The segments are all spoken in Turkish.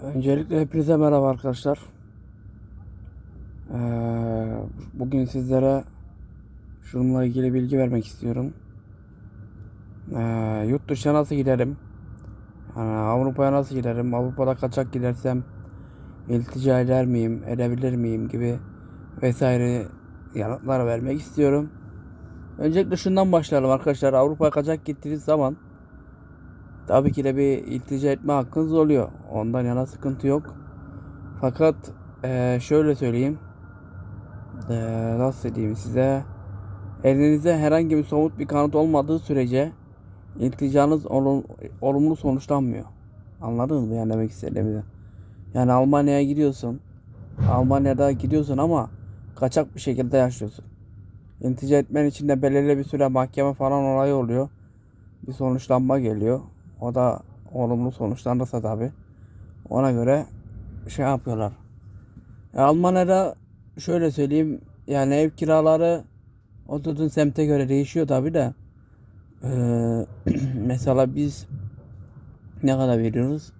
Öncelikle hepinize merhaba arkadaşlar. Ee, bugün sizlere şununla ilgili bilgi vermek istiyorum. Ee, yurt dışına nasıl giderim? Yani Avrupa'ya nasıl giderim? Avrupa'da kaçak gidersem iltica eder miyim, edebilir miyim gibi vesaire yanıtlar vermek istiyorum. Öncelikle şundan başlayalım arkadaşlar. Avrupa'ya kaçak gittiğiniz zaman Tabii ki de bir iltica etme hakkınız oluyor. Ondan yana sıkıntı yok. Fakat eee, şöyle söyleyeyim. Eee, nasıl diyeyim size. Elinizde herhangi bir somut bir kanıt olmadığı sürece ilticanız olum- olumlu sonuçlanmıyor. Anladınız mı yani demek istediğimi? Yani Almanya'ya gidiyorsun. Almanya'da gidiyorsun ama kaçak bir şekilde yaşıyorsun. İltica etmen için de belirli bir süre mahkeme falan olayı oluyor. Bir sonuçlanma geliyor. O da olumlu sonuçlanırsa tabi. Ona göre şey yapıyorlar. E, Almanya'da şöyle söyleyeyim yani ev kiraları oturduğun semte göre değişiyor tabi de. Ee, mesela biz ne kadar veriyoruz?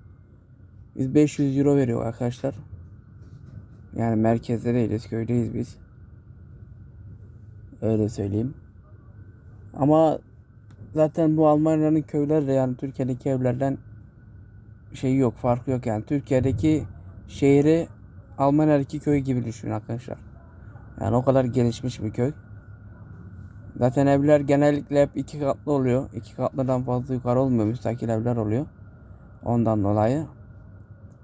Biz 500 euro veriyor arkadaşlar. Yani merkezde değiliz, köydeyiz biz. Öyle söyleyeyim. Ama zaten bu Almanya'nın köyleri de yani Türkiye'deki evlerden şey yok, farkı yok yani. Türkiye'deki şehri Almanya'daki köy gibi düşünün arkadaşlar. Yani o kadar gelişmiş bir köy. Zaten evler genellikle hep iki katlı oluyor. İki katlıdan fazla yukarı olmuyor. Müstakil evler oluyor. Ondan dolayı.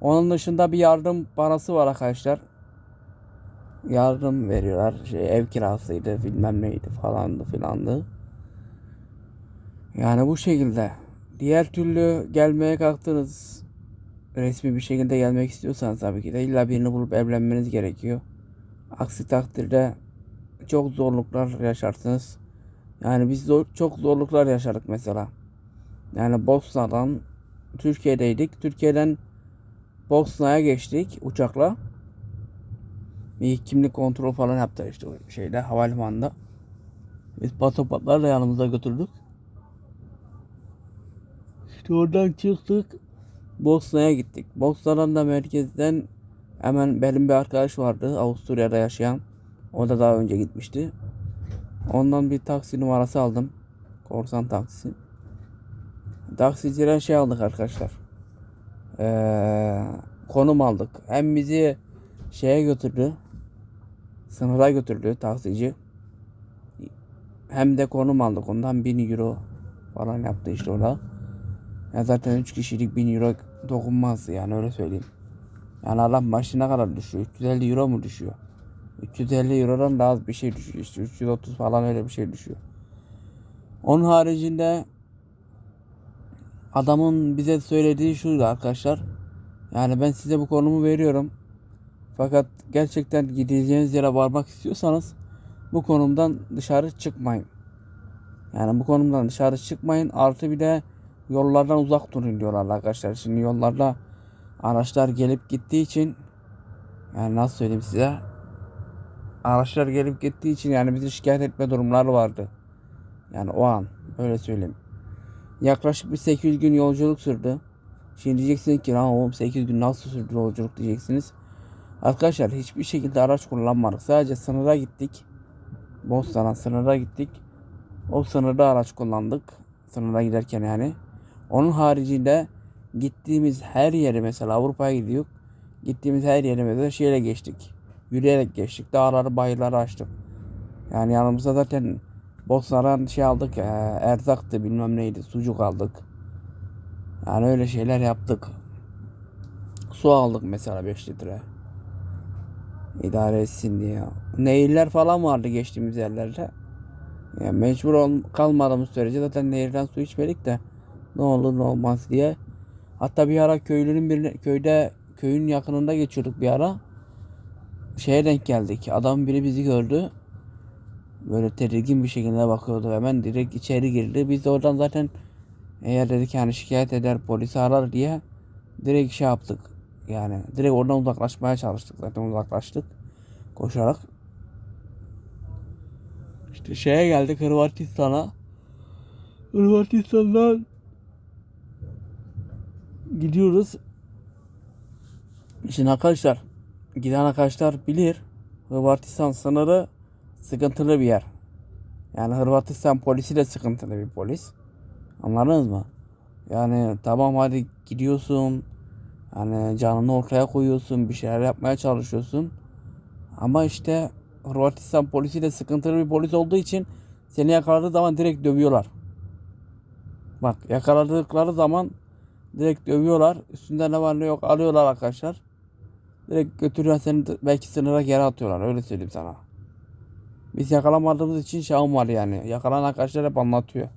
Onun dışında bir yardım parası var arkadaşlar. Yardım veriyorlar. Şey, ev kirasıydı, bilmem neydi falandı filandı. Yani bu şekilde. Diğer türlü gelmeye kalktınız. Resmi bir şekilde gelmek istiyorsanız tabii ki de illa birini bulup evlenmeniz gerekiyor. Aksi takdirde çok zorluklar yaşarsınız. Yani biz zor, çok zorluklar yaşadık mesela. Yani Bosna'dan Türkiye'deydik. Türkiye'den Bosna'ya geçtik uçakla. Bir kimlik kontrol falan yaptı işte şeyde havalimanında. Biz pasaportlarla yanımıza götürdük. İşte oradan çıktık. Bosna'ya gittik. Bosna'dan da merkezden hemen benim bir arkadaş vardı Avusturya'da yaşayan. O da daha önce gitmişti. Ondan bir taksi numarası aldım. Korsan taksi. Taksiciden şey aldık arkadaşlar. Ee, konum aldık. Hem bizi şeye götürdü. Sınıra götürdü taksici. Hem de konum aldık ondan 1000 euro falan yaptı işte orada. Ya zaten 3 kişilik 1000 euro dokunmaz yani öyle söyleyeyim. Yani adam başına kadar düşüyor. 350 euro mu düşüyor? 350 eurodan daha az bir şey düşüyor işte. 330 falan öyle bir şey düşüyor. Onun haricinde adamın bize söylediği şuydu arkadaşlar. Yani ben size bu konumu veriyorum. Fakat gerçekten gideceğiniz yere varmak istiyorsanız bu konumdan dışarı çıkmayın. Yani bu konumdan dışarı çıkmayın. Artı bir de yollardan uzak durun diyorlar arkadaşlar. Şimdi yollarda araçlar gelip gittiği için yani nasıl söyleyeyim size araçlar gelip gittiği için yani bizi şikayet etme durumları vardı. Yani o an öyle söyleyeyim. Yaklaşık bir 800 gün yolculuk sürdü. Şimdi diyeceksiniz ki lan oğlum 8 gün nasıl sürdü yolculuk diyeceksiniz. Arkadaşlar hiçbir şekilde araç kullanmadık. Sadece sınıra gittik. Bostan'a sınıra gittik. O sınırda araç kullandık. Sınıra giderken yani. Onun haricinde gittiğimiz her yere mesela Avrupa'ya gidiyor. Gittiğimiz her yere mesela şeyle geçtik. Yürüyerek geçtik. Dağları bayırları açtık. Yani yanımıza zaten Bosna'dan şey aldık. E, erzaktı bilmem neydi. Sucuk aldık. Yani öyle şeyler yaptık. Su aldık mesela 5 litre. İdare etsin diye. Nehirler falan vardı geçtiğimiz yerlerde. Yani mecbur ol, kalmadığımız sürece zaten nehirden su içmedik de ne olur ne olmaz diye. Hatta bir ara köylünün birine, köyde köyün yakınında geçiyorduk bir ara. Şeye denk geldik. Adam biri bizi gördü. Böyle tedirgin bir şekilde bakıyordu. Hemen direkt içeri girdi. Biz de oradan zaten eğer dedik yani şikayet eder polisi arar diye direkt şey yaptık. Yani direkt oradan uzaklaşmaya çalıştık. Zaten uzaklaştık. Koşarak. İşte şeye geldik Hırvatistan'a. Hırvatistan'dan gidiyoruz. Şimdi arkadaşlar giden arkadaşlar bilir Hırvatistan sınırı sıkıntılı bir yer. Yani Hırvatistan polisi de sıkıntılı bir polis. Anladınız mı? Yani tamam hadi gidiyorsun. Hani canını ortaya koyuyorsun. Bir şeyler yapmaya çalışıyorsun. Ama işte Hırvatistan polisi de sıkıntılı bir polis olduğu için seni yakaladığı zaman direkt dövüyorlar. Bak yakaladıkları zaman direkt dövüyorlar. Üstünde ne var ne yok alıyorlar arkadaşlar. Direkt götürüyor seni belki sınıra geri atıyorlar öyle söyleyeyim sana. Biz yakalamadığımız için şahım var yani. Yakalanan arkadaşlar hep anlatıyor.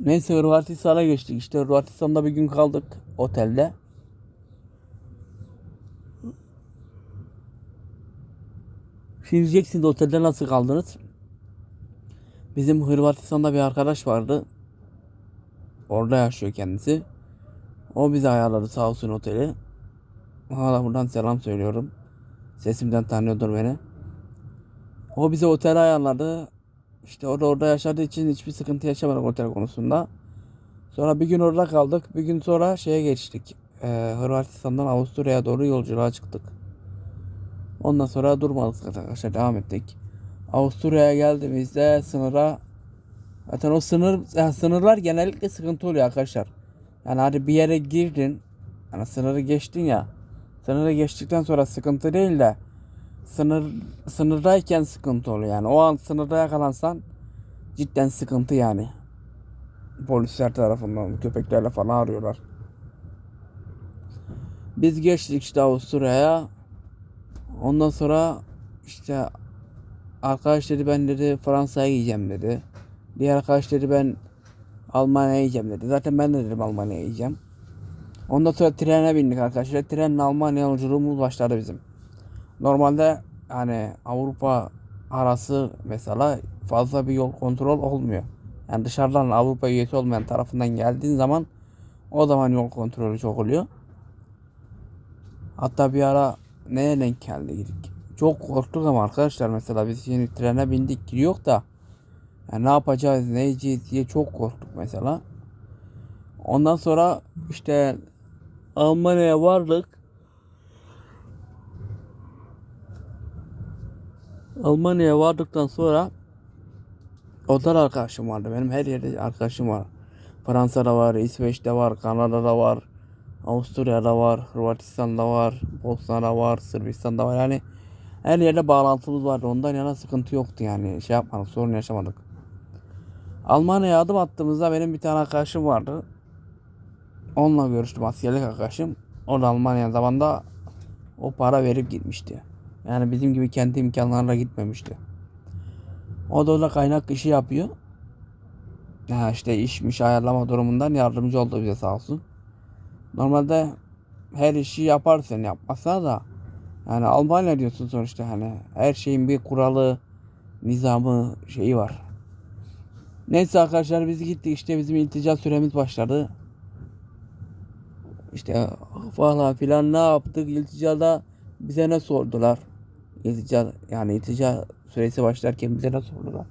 Neyse Hırvatistan'a geçtik. İşte Hırvatistan'da bir gün kaldık otelde. Şimdi diyeceksiniz otelde nasıl kaldınız? Bizim Hırvatistan'da bir arkadaş vardı. Orada yaşıyor kendisi. O bize ayarladı sağ olsun oteli. Hala buradan selam söylüyorum. Sesimden tanıyordur beni. O bize otel ayarladı. İşte orada orada yaşadığı için hiçbir sıkıntı yaşamadık otel konusunda. Sonra bir gün orada kaldık. Bir gün sonra şeye geçtik. Ee, Hırvatistan'dan Avusturya'ya doğru yolculuğa çıktık. Ondan sonra durmadık arkadaşlar devam ettik. Avusturya'ya geldiğimizde sınıra zaten o sınır yani sınırlar genellikle sıkıntı oluyor arkadaşlar. Yani hadi bir yere girdin yani sınırı geçtin ya sınırı geçtikten sonra sıkıntı değil de sınır sınırdayken sıkıntı oluyor yani. O an sınırda yakalansan cidden sıkıntı yani. Polisler tarafından köpeklerle falan arıyorlar. Biz geçtik işte Avusturya'ya. Ondan sonra işte arkadaş dedi ben dedi Fransa'ya gideceğim dedi. Diğer arkadaş dedi ben Almanya'ya gideceğim dedi. Zaten ben de dedim Almanya'ya gideceğim. Ondan sonra trene bindik arkadaşlar. Trenle Almanya yolculuğumuz başladı bizim. Normalde hani Avrupa arası mesela fazla bir yol kontrol olmuyor. Yani dışarıdan Avrupa üyesi olmayan tarafından geldiğin zaman o zaman yol kontrolü çok oluyor. Hatta bir ara neye denk geldik? Çok korktuk ama arkadaşlar mesela biz şimdi trene bindik gidiyor da yani ne yapacağız ne yiyeceğiz diye çok korktuk mesela. Ondan sonra işte Almanya'ya vardık. Almanya'ya vardıktan sonra otel arkadaşım vardı. Benim her yerde arkadaşım var. Fransa'da var, İsveç'te var, Kanada'da var, Avusturya'da var, Hırvatistan'da var, Bosna'da var, Sırbistan'da var. Yani her yerde bağlantımız vardı. Ondan yana sıkıntı yoktu yani. Şey yapmadık, sorun yaşamadık. Almanya'ya adım attığımızda benim bir tane arkadaşım vardı. Onunla görüştüm askerlik arkadaşım. O da Almanya zamanında o para verip gitmişti. Yani bizim gibi kendi imkanlarla gitmemişti. O da orada kaynak işi yapıyor. Ya işte işmiş ayarlama durumundan yardımcı oldu bize sağ olsun. Normalde her işi yaparsın yapmasa da yani Almanya diyorsun sonuçta hani her şeyin bir kuralı, nizamı, şeyi var. Neyse arkadaşlar biz gittik işte bizim iltica süremiz başladı. İşte falan filan ne yaptık ilticada bize ne sordular? İltica yani iltica süresi başlarken bize ne sordular?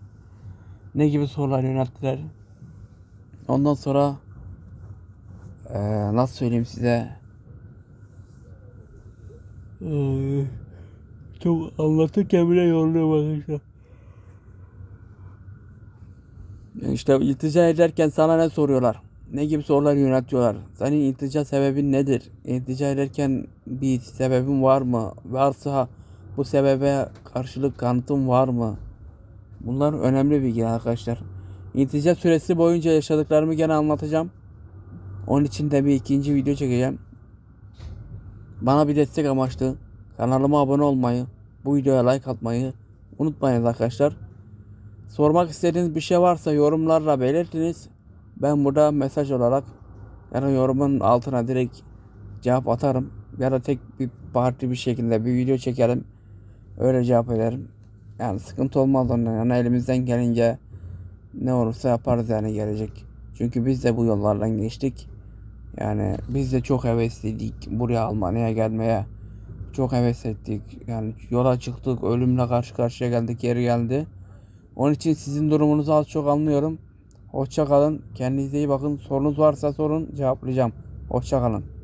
Ne gibi sorular yönelttiler? Ondan sonra eee, nasıl söyleyeyim size? Eee, çok anlatırken bile yoruluyorum arkadaşlar. İşte iltica ederken sana ne soruyorlar? Ne gibi sorular yöneltiyorlar? Senin iltica sebebin nedir? İltica ederken bir sebebin var mı? Varsa bu sebebe karşılık kanıtın var mı? Bunlar önemli bilgi arkadaşlar. İltica süresi boyunca yaşadıklarımı gene anlatacağım. Onun için de bir ikinci video çekeceğim. Bana bir destek amaçlı kanalıma abone olmayı, bu videoya like atmayı unutmayın arkadaşlar. Sormak istediğiniz bir şey varsa yorumlarla belirtiniz. Ben burada mesaj olarak ya da yorumun altına direkt cevap atarım. Ya da tek bir parti bir şekilde bir video çekerim. Öyle cevap ederim. Yani sıkıntı olmaz ondan. Yani elimizden gelince ne olursa yaparız yani gelecek. Çünkü biz de bu yollardan geçtik. Yani biz de çok hevesliydik buraya Almanya'ya gelmeye. Çok heves ettik. Yani yola çıktık, ölümle karşı karşıya geldik, yeri geldi. Onun için sizin durumunuzu az çok anlıyorum. Hoşça kalın. Kendinize iyi bakın. Sorunuz varsa sorun cevaplayacağım. Hoşça kalın.